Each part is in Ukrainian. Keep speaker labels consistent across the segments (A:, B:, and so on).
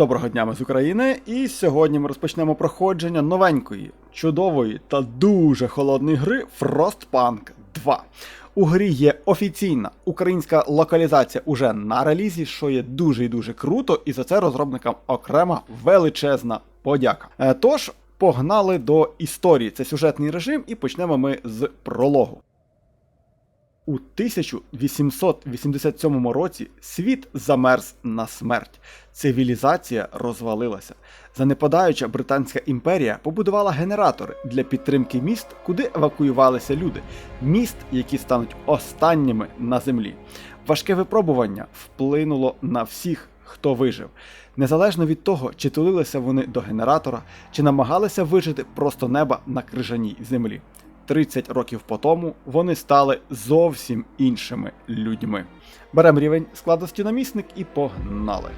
A: Доброго дня ми з України, і сьогодні ми розпочнемо проходження новенької, чудової та дуже холодної гри Frostpunk 2. У грі є офіційна українська локалізація уже на релізі, що є дуже і дуже круто, і за це розробникам окрема величезна подяка. Е, Тож, погнали до історії. Це сюжетний режим, і почнемо ми з прологу. У 1887 році світ замерз на смерть. Цивілізація розвалилася. Занепадаюча Британська імперія побудувала генератори для підтримки міст, куди евакуювалися люди. Міст, які стануть останніми на землі. Важке випробування вплинуло на всіх, хто вижив. Незалежно від того, чи тулилися вони до генератора, чи намагалися вижити просто неба на крижаній землі. 30 років по тому вони стали зовсім іншими людьми. Беремо рівень складності намісник і погнали.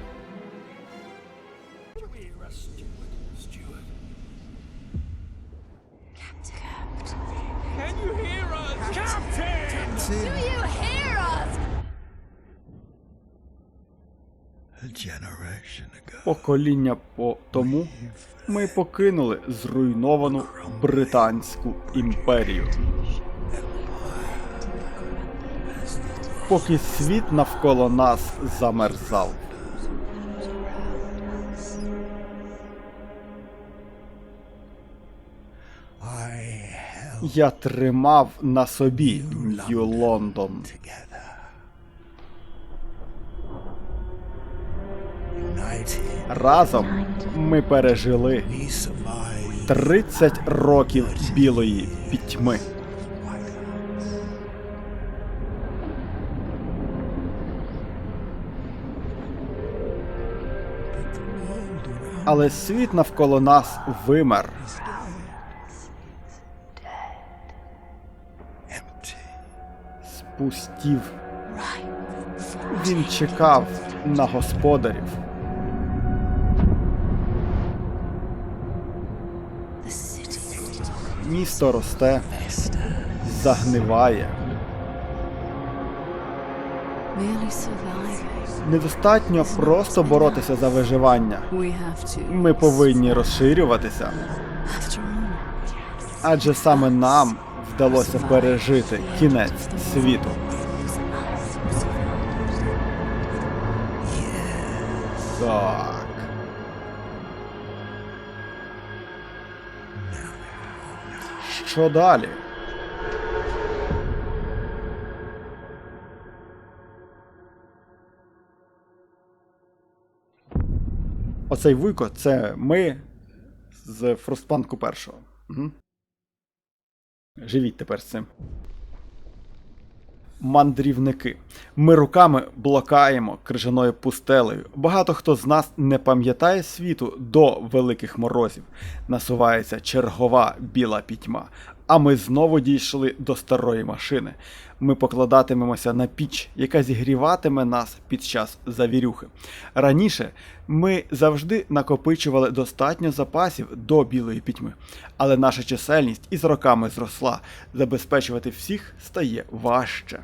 A: Покоління по тому ми покинули зруйновану Британську імперію. Поки світ навколо нас замерзав. Я тримав на собі Нью Лондон. Разом ми пережили
B: we
A: 30 років білої пітьми. Але світ навколо нас вимер. Спустів. Він чекав на господарів. Місто росте, загниває. Недостатньо просто боротися за виживання. Ми повинні розширюватися, адже саме нам вдалося пережити кінець світу. Так. Що далі? Оцей вуйко це ми з Фростпанку першого. Угу. Живіть тепер з цим. Мандрівники. Ми руками блокаємо крижаною пустелею. Багато хто з нас не пам'ятає світу до великих морозів. Насувається чергова біла пітьма. А ми знову дійшли до старої машини. Ми покладатимемося на піч, яка зігріватиме нас під час завірюхи. Раніше ми завжди накопичували достатньо запасів до білої пітьми, але наша чисельність із роками зросла. Забезпечувати всіх стає важче.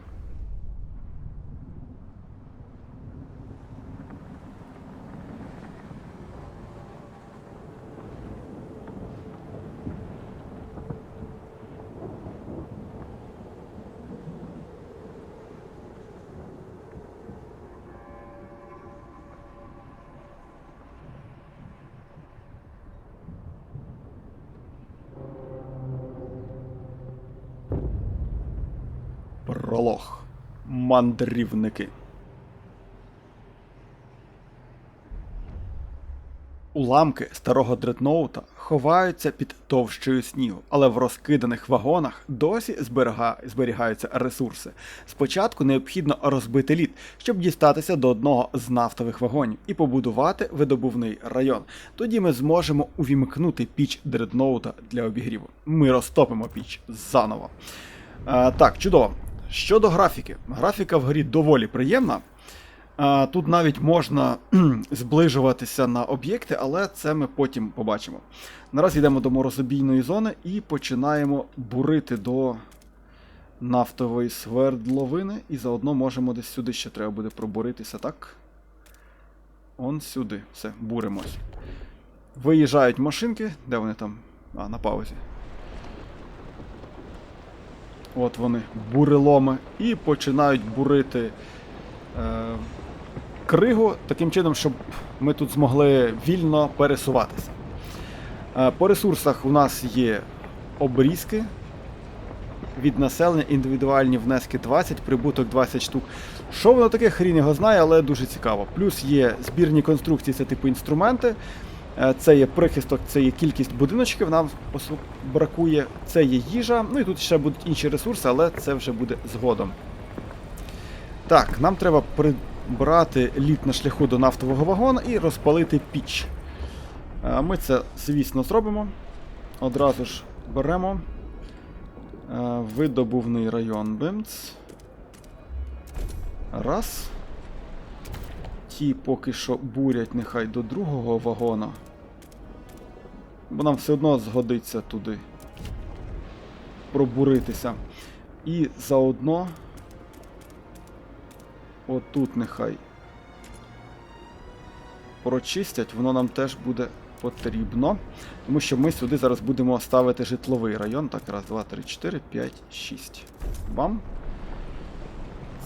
A: Мандрівники. Уламки старого дредноута ховаються під товщею снігу, але в розкиданих вагонах досі зберігаються ресурси. Спочатку необхідно розбити лід, щоб дістатися до одного з нафтових вагонів і побудувати видобувний район. Тоді ми зможемо увімкнути піч дредноута для обігріву. Ми розтопимо піч заново. А, так, чудово. Щодо графіки, графіка в грі доволі приємна. Тут навіть можна зближуватися на об'єкти, але це ми потім побачимо. Наразі йдемо до морозобійної зони і починаємо бурити до нафтової свердловини. І заодно можемо десь сюди ще треба буде пробуритися, так? Он сюди. Все, буримось. Виїжджають машинки. Де вони там? А, на паузі. От вони, буреломи. І починають бурити е, кригу таким чином, щоб ми тут змогли вільно пересуватися. Е, по ресурсах у нас є обрізки від населення, індивідуальні внески 20, прибуток 20 штук. Що воно таке, хрін його знає, але дуже цікаво. Плюс є збірні конструкції, це типу інструменти. Е, Це є прихисток, це є кількість будиночків, нам бракує, це є їжа. Ну і тут ще будуть інші ресурси, але це вже буде згодом. Так, нам треба прибрати лід на шляху до нафтового вагона і розпалити піч. Е, Ми це, звісно, зробимо. Одразу ж беремо е, видобувний район Бимц. Раз. Ті поки що бурять нехай до другого вагона. Бо нам все одно згодиться туди пробуритися. І заодно отут нехай прочистять, воно нам теж буде потрібно. Тому що ми сюди зараз будемо ставити житловий район. Так, раз, два, три, чотири, п'ять, шість. Бам.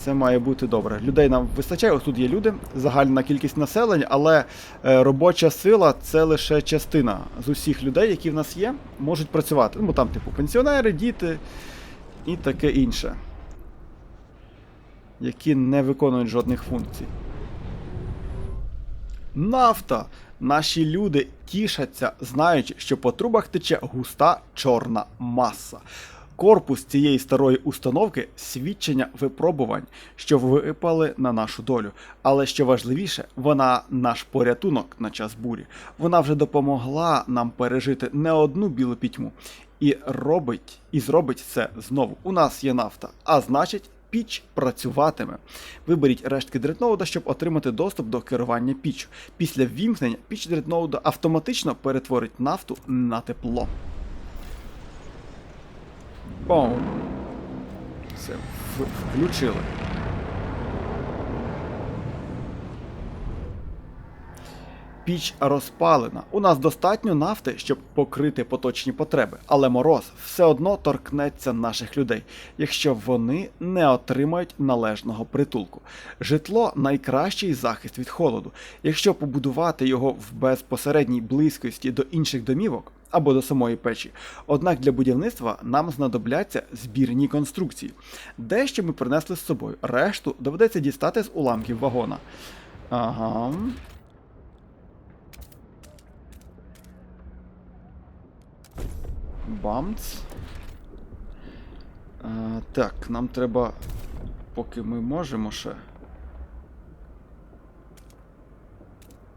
A: Це має бути добре. Людей нам вистачає, ось тут є люди, загальна кількість населення, але е, робоча сила це лише частина з усіх людей, які в нас є, можуть працювати. Ну, там, типу, пенсіонери, діти і таке інше. Які не виконують жодних функцій. Нафта! Наші люди тішаться, знаючи, що по трубах тече густа чорна маса. Корпус цієї старої установки свідчення випробувань, що випали на нашу долю. Але що важливіше, вона наш порятунок на час бурі. Вона вже допомогла нам пережити не одну білу пітьму. І робить, і зробить це знову. У нас є нафта, а значить, піч працюватиме. Виберіть рештки дредноуда, щоб отримати доступ до керування піччю. Після ввімкнення піч дредноуда автоматично перетворить нафту на тепло. Бом. Все, включили. Піч розпалена. У нас достатньо нафти, щоб покрити поточні потреби, але мороз все одно торкнеться наших людей, якщо вони не отримають належного притулку. Житло найкращий захист від холоду. Якщо побудувати його в безпосередній близькості до інших домівок або до самої печі. Однак для будівництва нам знадобляться збірні конструкції. Дещо ми принесли з собою, решту доведеться дістати з уламків вагона. Ага. Бамц. Е, так, нам треба, поки ми можемо ще.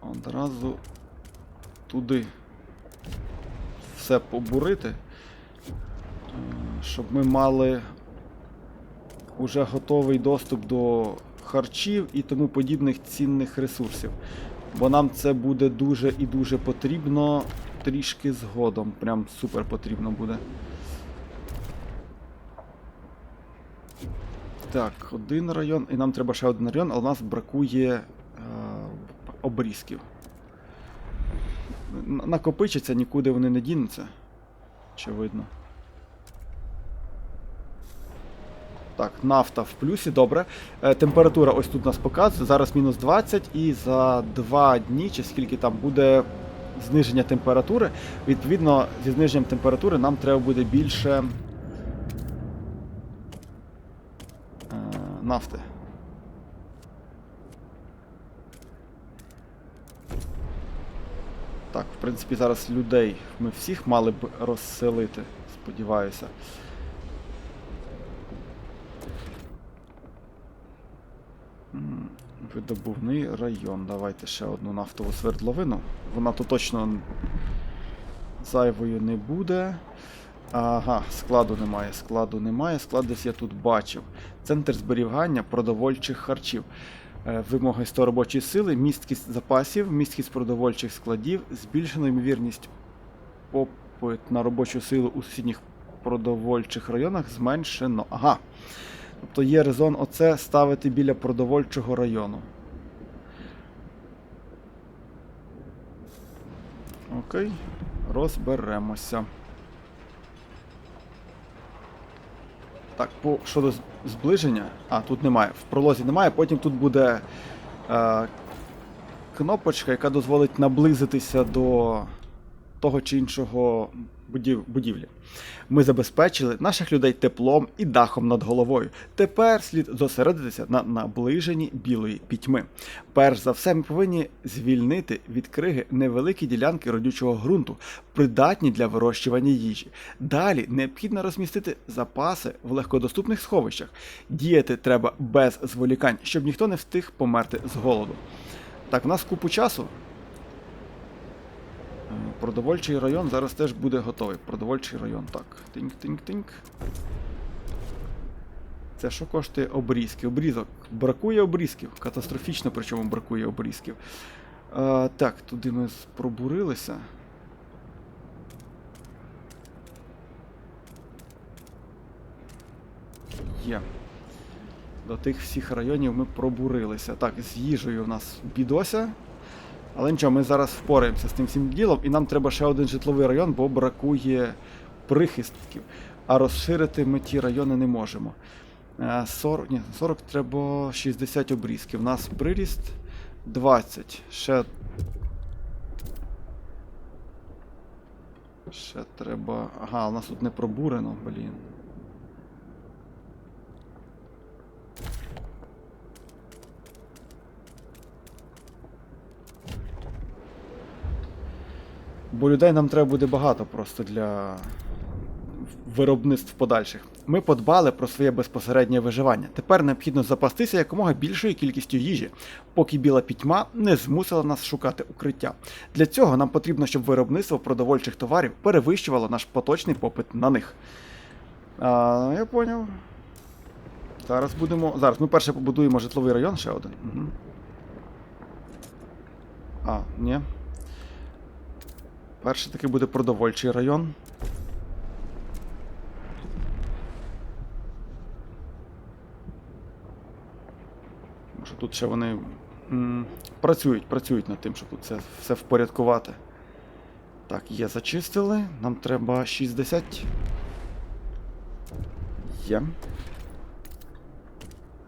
A: Одразу туди все побурити, щоб ми мали уже готовий доступ до харчів і тому подібних цінних ресурсів. Бо нам це буде дуже і дуже потрібно трішки згодом. Прям супер потрібно буде. Так, один район, і нам треба ще один район, але у нас бракує е, обрізків. Накопичаться, нікуди вони не дінуться. Очевидно. Так, нафта в плюсі, добре. Е, температура ось тут нас показує. Зараз мінус 20, і за 2 дні, чи скільки там буде зниження температури. Відповідно, зі зниженням температури нам треба буде більше е, нафти. Так, в принципі, зараз людей ми всіх мали б розселити, сподіваюся. Видобувний район. Давайте ще одну нафтову свердловину. Вона то точно зайвою не буде. Ага, складу немає, складу немає. Склад десь я тут бачив. Центр зберігання продовольчих харчів. Е, вимоги 100 робочої сили, місткість запасів, місткість продовольчих складів, збільшена ймовірність попит на робочу силу у сусідніх продовольчих районах зменшено. Ага. Тобто є резон оце ставити біля продовольчого району. Окей, розберемося. Так, по щодо зближення. А, тут немає. В пролозі немає, потім тут буде е, кнопочка, яка дозволить наблизитися до того чи іншого будів... будівлі. Ми забезпечили наших людей теплом і дахом над головою. Тепер слід зосередитися на наближенні білої пітьми. Перш за все, ми повинні звільнити від криги невеликі ділянки родючого ґрунту, придатні для вирощування їжі. Далі необхідно розмістити запаси в легкодоступних сховищах. Діяти треба без зволікань, щоб ніхто не встиг померти з голоду. Так, у нас купу часу. Продовольчий район зараз теж буде готовий. Продовольчий район. Так. Тиньк-тиньк-тиньк. Це що коштує обрізки? Обрізок. Бракує обрізків. Катастрофічно, причому бракує обрізків. Е, так, туди ми пробурилися. Є. До тих всіх районів ми пробурилися. Так, з їжею у нас бідося. Але нічого, ми зараз впораємося з тим всім ділом, і нам треба ще один житловий район, бо бракує прихистків. А розширити ми ті райони не можемо. Е, 40, ні, 40 треба 60 обрізків. У нас приріст 20. Ще. Ще треба. Ага, у нас тут не пробурено, блін. Бо людей нам треба буде багато просто для виробництв подальших. Ми подбали про своє безпосереднє виживання. Тепер необхідно запастися якомога більшою кількістю їжі, поки біла пітьма не змусила нас шукати укриття. Для цього нам потрібно, щоб виробництво продовольчих товарів перевищувало наш поточний попит на них. А, я поняв. Зараз будемо. Зараз ми перше побудуємо житловий район ще один. Угу. А, ні. Перший таки буде продовольчий район. Може тут ще вони м, працюють, працюють над тим, щоб тут це все впорядкувати. Так, є, зачистили. Нам треба 60. Є.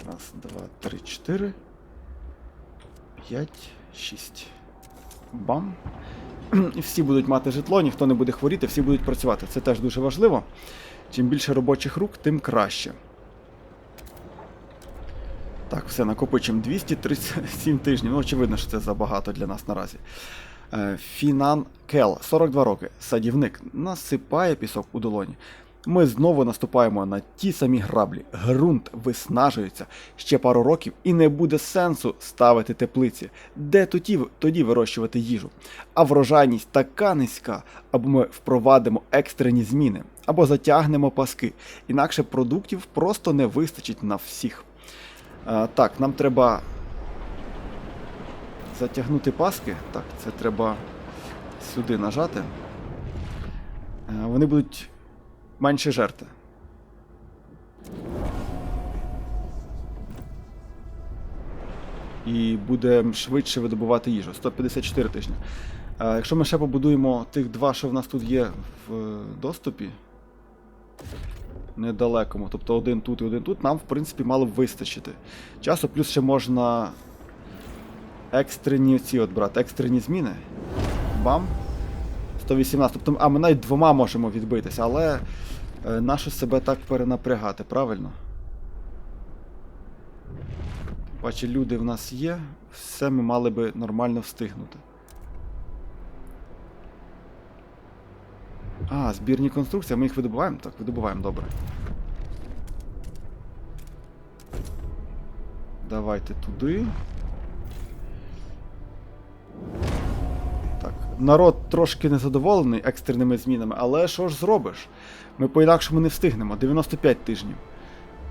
A: Раз, два, три, чотири. П'ять, шість. Бам. Всі будуть мати житло, ніхто не буде хворіти, всі будуть працювати. Це теж дуже важливо. Чим більше робочих рук, тим краще. Так, все, накопичимо 237 тижнів. Ну, очевидно, що це забагато для нас наразі. Е, Фінан Кел, 42 роки, садівник, насипає пісок у долоні. Ми знову наступаємо на ті самі граблі. Грунт виснажується ще пару років і не буде сенсу ставити теплиці, де тоді, тоді вирощувати їжу. А врожайність така низька, або ми впровадимо екстрені зміни, або затягнемо паски. Інакше продуктів просто не вистачить на всіх. А, так, нам треба затягнути паски. Так, це треба сюди нажати. Е, Вони будуть менше жерти. І буде швидше видобувати їжу. 154 тижні. А якщо ми ще побудуємо тих два, що в нас тут є в е, доступі. Недалекому, тобто один тут і один тут, нам, в принципі, мало б вистачити. Часу, плюс ще можна екстрені ці от брати, екстрені зміни. Бам. 118. Тобто, а ми навіть двома можемо відбитися, але е, нащо себе так перенапрягати, правильно? Бачу, люди в нас є, все ми мали би нормально встигнути. А, збірні конструкції, ми їх видобуваємо? Так, видобуваємо, добре. Давайте туди. Народ трошки незадоволений екстреними змінами, але що ж зробиш? Ми по-інакшому не встигнемо. 95 тижнів.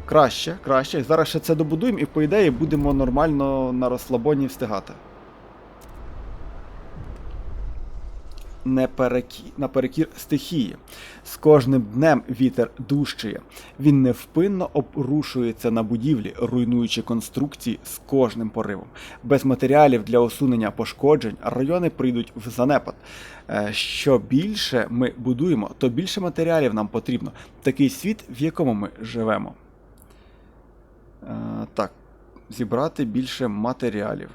A: Краще, краще. Зараз ще це добудуємо і, по ідеї, будемо нормально на розслабоні встигати. не перекі... наперекір стихії. З кожним днем вітер дужчає. Він невпинно обрушується на будівлі, руйнуючи конструкції з кожним поривом. Без матеріалів для усунення пошкоджень райони прийдуть в занепад. Е, Що більше ми будуємо, то більше матеріалів нам потрібно. Такий світ, в якому ми живемо. Е, Так, зібрати більше матеріалів.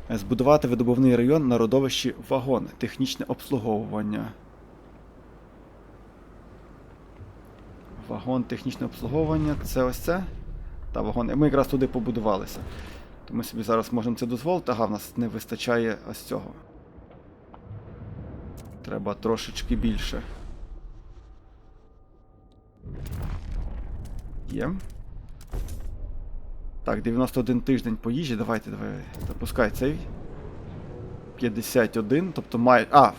A: Е, Збудувати видобувний район на родовищі вагони, технічне обслуговування. Вагон, технічне обслуговування це ось це. Та вагон. Ми якраз туди побудувалися. То ми собі зараз можемо це дозволити, ага, в нас не вистачає ось цього. Треба трошечки більше. Є. Так, 91 тиждень по їжі. Давайте, давай. Запускай цей. 51, тобто має. А,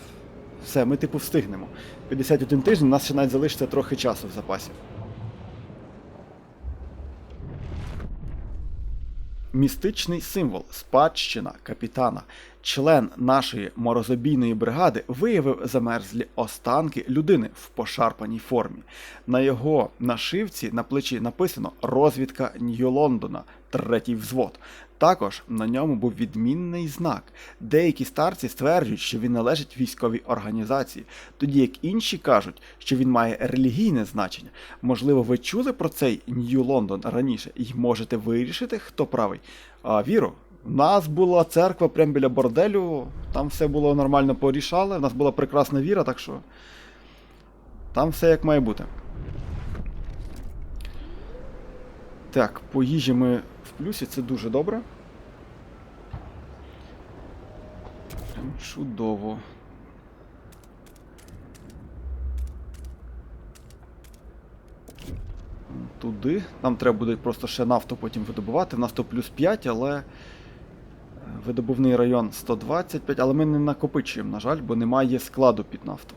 A: все, ми типу встигнемо. 51 тиждень, у нас ще навіть залишиться трохи часу в запасі. Містичний символ, спадщина капітана, член нашої морозобійної бригади виявив замерзлі останки людини в пошарпаній формі. На його нашивці на плечі написано Розвідка Нью-Лондона, третій взвод. Також на ньому був відмінний знак. Деякі старці стверджують, що він належить військовій організації, тоді як інші кажуть, що він має релігійне значення. Можливо, ви чули про цей Нью-Лондон раніше і можете вирішити, хто правий. А віру, у нас була церква прямо біля борделю, там все було нормально порішали, у нас була прекрасна віра, так що там все як має бути. Так, по їжі ми в плюсі, це дуже добре. Прям чудово. Туди. Нам треба буде просто ще нафту потім видобувати. В нас то плюс 5, але. Видобувний район 125, але ми не накопичуємо, на жаль, бо немає складу під нафту.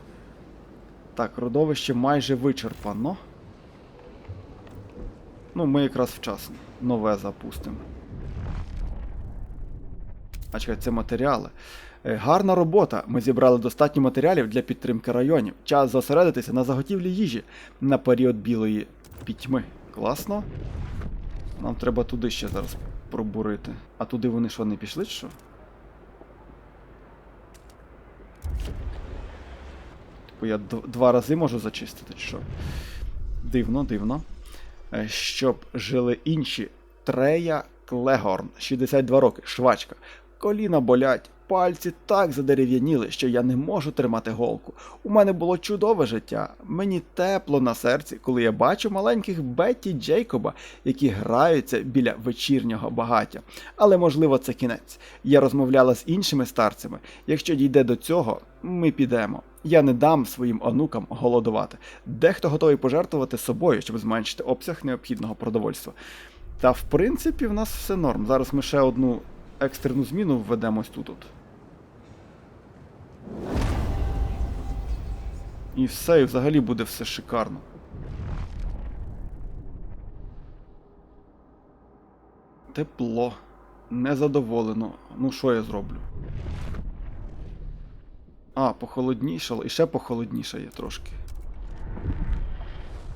A: Так, родовище майже вичерпано. Ну, ми якраз вчасно. Нове запустимо. А чекай, це матеріали. Е, Гарна робота. Ми зібрали достатньо матеріалів для підтримки районів. Час зосередитися на заготівлі їжі на період білої пітьми. Класно. Нам треба туди ще зараз пробурити. А туди вони що, не пішли, що? Типу я два рази можу зачистити, чи що? Дивно, дивно. Е, Щоб жили інші. Трея Клегорн, 62 роки, швачка. Коліна болять, пальці так задерев'яніли, що я не можу тримати голку. У мене було чудове життя. Мені тепло на серці, коли я бачу маленьких Бетті Джейкоба, які граються біля вечірнього багаття. Але можливо це кінець. Я розмовляла з іншими старцями. Якщо дійде до цього, ми підемо. Я не дам своїм онукам голодувати. Дехто готовий пожертвувати собою, щоб зменшити обсяг необхідного продовольства. Та в принципі в нас все норм. Зараз ми ще одну екстрену зміну введемо тут. от. І все, і взагалі буде все шикарно. Тепло. Незадоволено. Ну що я зроблю? А, похолоднішало. І ще похолоднішає трошки.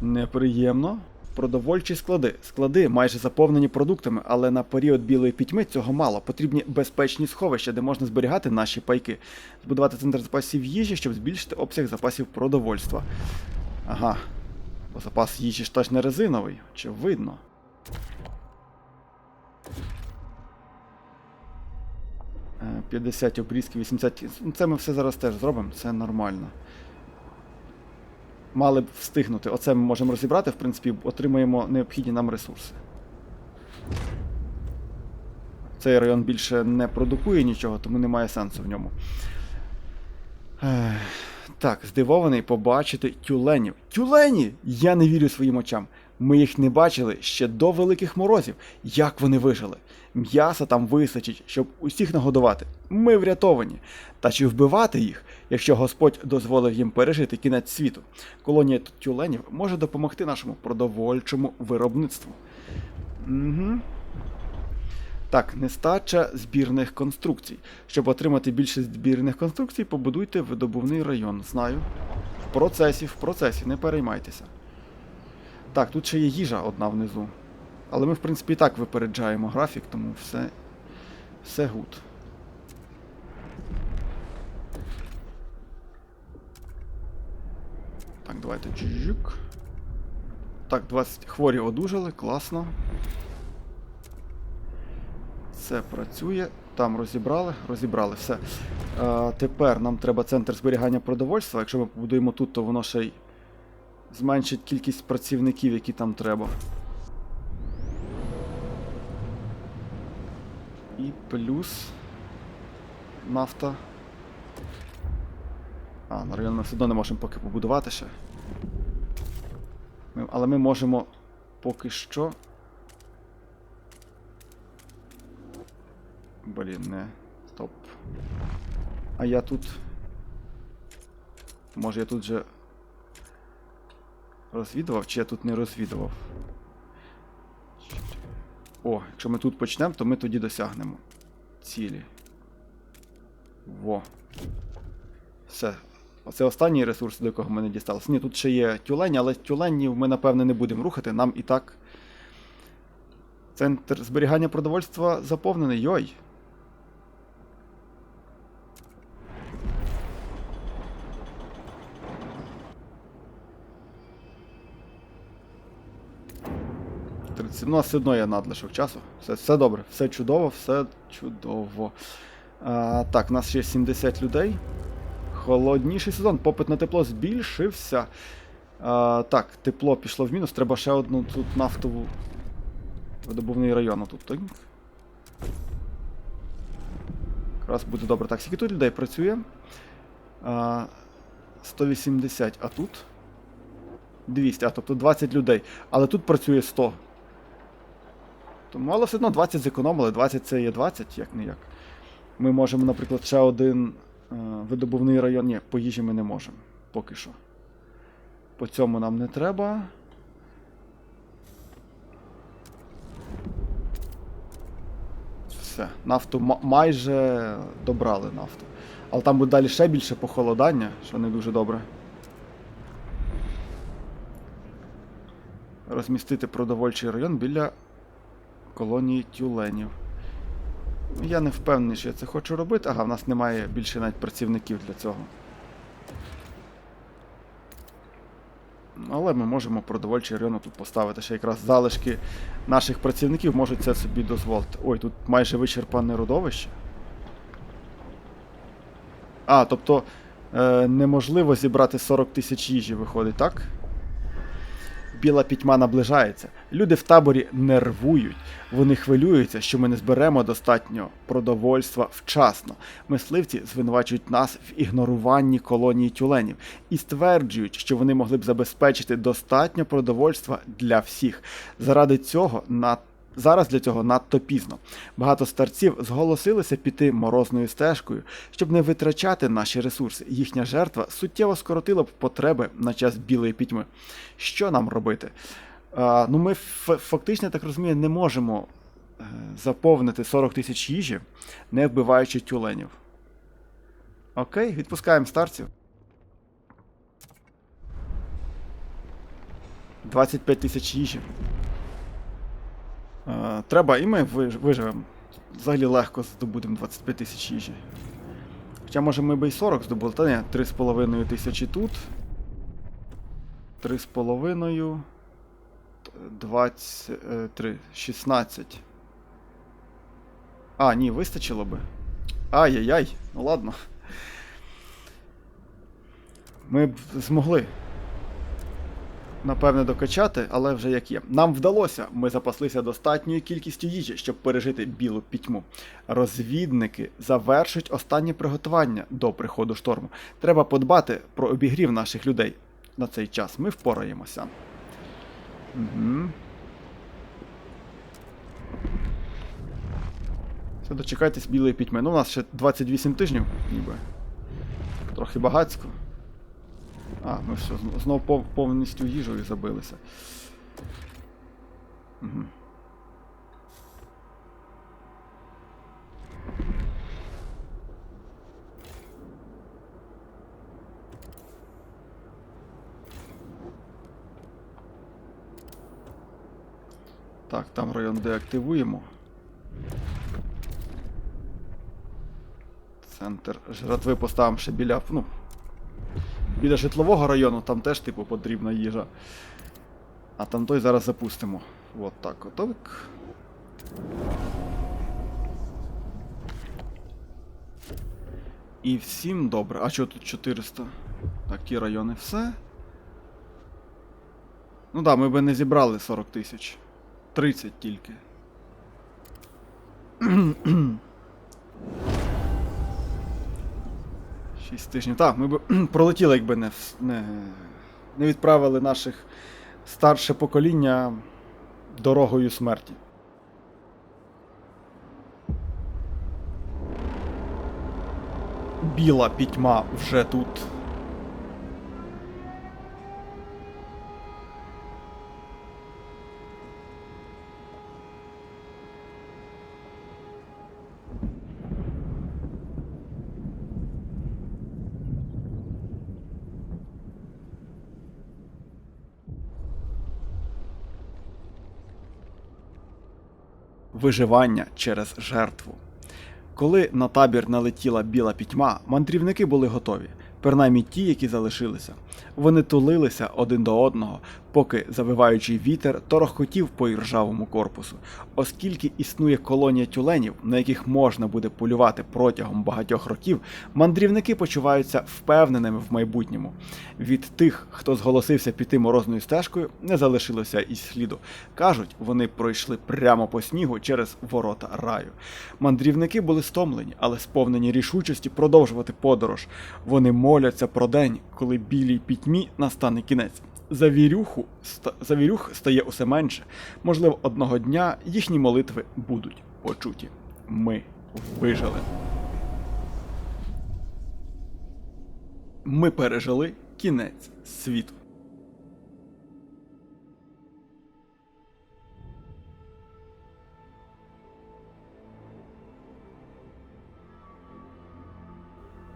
A: Неприємно. Продовольчі склади. Склади майже заповнені продуктами, але на період білої пітьми цього мало. Потрібні безпечні сховища, де можна зберігати наші пайки. Збудувати центр запасів їжі, щоб збільшити обсяг запасів продовольства. Ага. Бо запас їжі ж теж не резиновий, очевидно. Е, 50 обрізків, 80. Ну, Це ми все зараз теж зробимо, це нормально. Мали б встигнути. Оце ми можемо розібрати, в принципі, отримаємо необхідні нам ресурси. Цей район більше не продукує нічого, тому немає сенсу в ньому. Так, здивований побачити тюленів. Тюлені! Я не вірю своїм очам. Ми їх не бачили ще до великих морозів. Як вони вижили? М'яса там вистачить, щоб усіх нагодувати. Ми врятовані. Та чи вбивати їх, якщо Господь дозволив їм пережити кінець світу? Колонія тюленів може допомогти нашому продовольчому виробництву. Угу. Так, нестача збірних конструкцій. Щоб отримати більше збірних конструкцій, побудуйте видобувний район. Знаю. В процесі, в процесі, не переймайтеся. Так, тут ще є їжа одна внизу. Але ми, в принципі, і так випереджаємо графік, тому все. Все гуд. Так, давайте чужук. Так, 20 хворі одужали, класно. Це працює. Там розібрали, розібрали, все. Е, тепер нам треба центр зберігання продовольства. Якщо ми побудуємо тут, то воно ще й зменшить кількість працівників, які там треба. І плюс нафта. А, на район ми все одно не можемо поки побудувати ще. Ми, але ми можемо поки що. Блін, не. Стоп. А я тут. Може я тут вже розвідував, чи я тут не розвідував? О, якщо ми тут почнемо, то ми тоді досягнемо цілі. Во. Все. Оце останній ресурс, до якого ми не дісталися. Ні, тут ще є тюлені, але тюленів ми, напевне, не будемо рухати. Нам і так. Центр зберігання продовольства заповнений. Йой. Ну, у нас все одно є надлишок часу. Все, все добре, все чудово, все чудово. А, так, у нас ще 70 людей. Холодніший сезон, попит на тепло збільшився. А, так, тепло пішло в мінус, треба ще одну тут нафтову видобувний район. Тут. Якраз буде добре. Так, скільки тут людей працює? А, 180, а тут? 200, а тобто 20 людей. Але тут працює 100. Тому, але все одно 20 зекономили, 20 це є 20, як не як. Ми можемо, наприклад, ще один видобувний район. Ні, по їжі ми не можемо. Поки що. По цьому нам не треба. Все, нафту майже добрали нафту. Але там буде далі ще більше похолодання, що не дуже добре. Розмістити продовольчий район біля колонії тюленів. Я не впевнений, що я це хочу робити. Ага, в нас немає більше навіть працівників для цього. Але ми можемо продовольчий район тут поставити. Ще якраз залишки наших працівників можуть це собі дозволити. Ой, тут майже вичерпане родовище. А, тобто е, неможливо зібрати 40 тисяч їжі, виходить, так? Біла пітьма наближається. Люди в таборі нервують. Вони хвилюються, що ми не зберемо достатньо продовольства вчасно. Мисливці звинувачують нас в ігноруванні колонії тюленів і стверджують, що вони могли б забезпечити достатньо продовольства для всіх. Заради цього на Зараз для цього надто пізно. Багато старців зголосилися піти морозною стежкою, щоб не витрачати наші ресурси. Їхня жертва суттєво скоротила б потреби на час білої пітьми. Що нам робити? Ну, ми фактично, так розумію, не можемо е, заповнити 40 тисяч їжі, не вбиваючи тюленів. Окей, відпускаємо старців. 25 тисяч їжі. Е, треба, і ми виживемо. Взагалі легко здобудемо 25 тисяч їжі. Хоча, може, ми би і 40 здобули, та ні, 3,5 тисячі тут. 3,5. 23, 16. А, ні, вистачило би. Ай-яй-яй, ну ладно. Ми б змогли напевне, докачати, але вже як є. Нам вдалося. Ми запаслися достатньою кількістю їжі, щоб пережити білу пітьму. Розвідники завершують останні приготування до приходу шторму. Треба подбати про обігрів наших людей. На цей час ми впораємося. Угу. Все, дочекайтесь білої пітьми. Ну, у нас ще 28 тижнів, ніби. Трохи багацько. А, ми все, зн- знов пов- повністю їжею забилися. Угу. Так, там район деактивуємо. Центр жратви поставимо ще біля. Ну, біля житлового району, там теж, типу, потрібна їжа. А там той зараз запустимо. От так, готовик. І всім добре. А що тут 400? Такі райони все. Ну да, ми би не зібрали 40 тисяч. 30 тільки. Шість тижнів. Так, ми б пролетіли, якби не, не, не відправили наших старше покоління дорогою смерті. Біла пітьма вже тут. Виживання через жертву. Коли на табір налетіла біла пітьма, мандрівники були готові, принаймні ті, які залишилися. Вони тулилися один до одного, поки завиваючий вітер торохкотів по іржавому корпусу. Оскільки існує колонія тюленів, на яких можна буде полювати протягом багатьох років, мандрівники почуваються впевненими в майбутньому. Від тих, хто зголосився піти морозною стежкою, не залишилося і сліду. Кажуть, вони пройшли прямо по снігу через ворота раю. Мандрівники були стомлені, але сповнені рішучості продовжувати подорож. Вони моляться про день, коли білій пітьмі настане кінець. Завірюху, ста, завірюх стає усе менше. Можливо, одного дня їхні молитви будуть почуті. Ми вижили. Ми пережили кінець світу.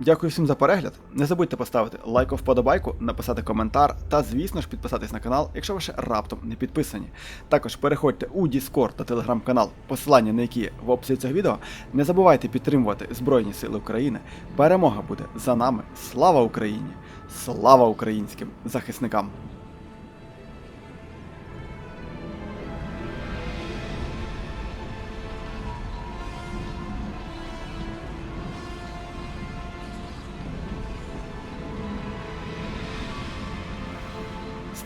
A: Дякую всім за перегляд. Не забудьте поставити лайк вподобайку, написати коментар та, звісно ж, підписатись на канал, якщо ви ще раптом не підписані. Також переходьте у Discord та телеграм-канал, посилання на які в описі цього відео. Не забувайте підтримувати Збройні Сили України. Перемога буде за нами. Слава Україні! Слава українським захисникам!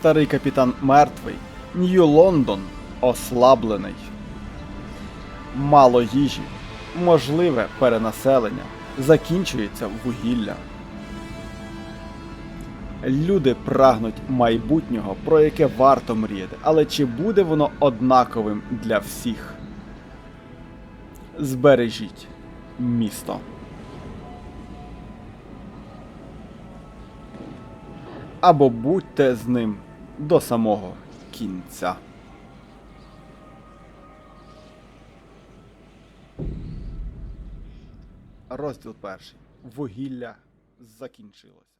A: Старий капітан мертвий. Нью Лондон ослаблений. Мало їжі. Можливе перенаселення. Закінчується вугілля. Люди прагнуть майбутнього, про яке варто мріяти, але чи буде воно однаковим для всіх? Збережіть місто. Або будьте з ним до самого кінця. Розділ перший. Вугілля закінчилося.